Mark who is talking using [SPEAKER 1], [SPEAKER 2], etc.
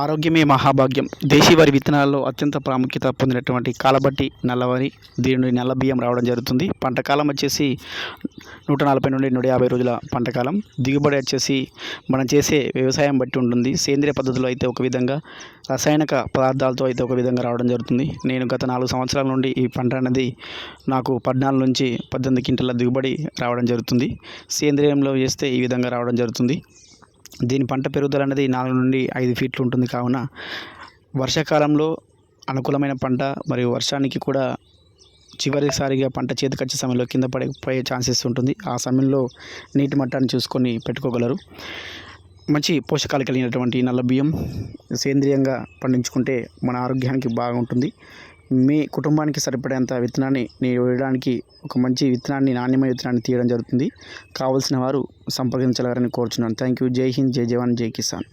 [SPEAKER 1] ఆరోగ్యమే మహాభాగ్యం. దేశీవారి విత్తనాల్లో అత్యంత ప్రాముఖ్యత పొందినటువంటి కాలబట్టి నల్లవరి దీని నుండి నల్ల బియ్యం రావడం జరుగుతుంది. పంట కాలం వచ్చేసి నూట నలభై నుండి నూట యాభై రోజుల పంటకాలం దిగుబడి వచ్చేసి మనం చేసే వ్యవసాయం బట్టి ఉంటుంది. సేంద్రియ పద్ధతిలో అయితే ఒక విధంగా రసాయనిక పదార్థాలతో అయితే ఒక విధంగా రావడం జరుగుతుంది. నేను గత నాలుగు సంవత్సరాల నుండి ఈ పంట అనేది నాకు పద్నాలుగు నుంచి పద్దెనిమిది క్వింటల దిగుబడి రావడం జరుగుతుంది. సేంద్రియంలో చేస్తే ఈ విధంగా రావడం జరుగుతుంది. దీని పంట పెరుగుదల అనేది నాలుగు నుండి ఐదు ఫీట్లు ఉంటుంది కావున వర్షాకాలంలో అనుకూలమైన పంట మరియు వర్షానికి కూడా చివరిసారిగా పంట చేతికొచ్చే సమయంలో కింద పడిపోయే ఛాన్సెస్ ఉంటుంది. ఆ సమయంలో నీటి మట్టాన్ని చూసుకొని పెట్టుకోగలరు. మంచి పోషకాలు కలిగినటువంటి నల్ల బియ్యం సేంద్రియంగా పండించుకుంటే మన ఆరోగ్యానికి బాగుంటుంది. మీ కుటుంబానికి సరిపడేంత విత్తనాన్ని నేను వేయడానికి ఒక మంచి విత్తనాన్ని నాణ్యమైన విత్తనాన్ని తీయడం జరుగుతుంది. కావలసిన వారు సంప్రదించగలరని కోరుచున్నాను. థ్యాంక్ యూ జై హింద్. జై జవాన్. జై కిసాన్.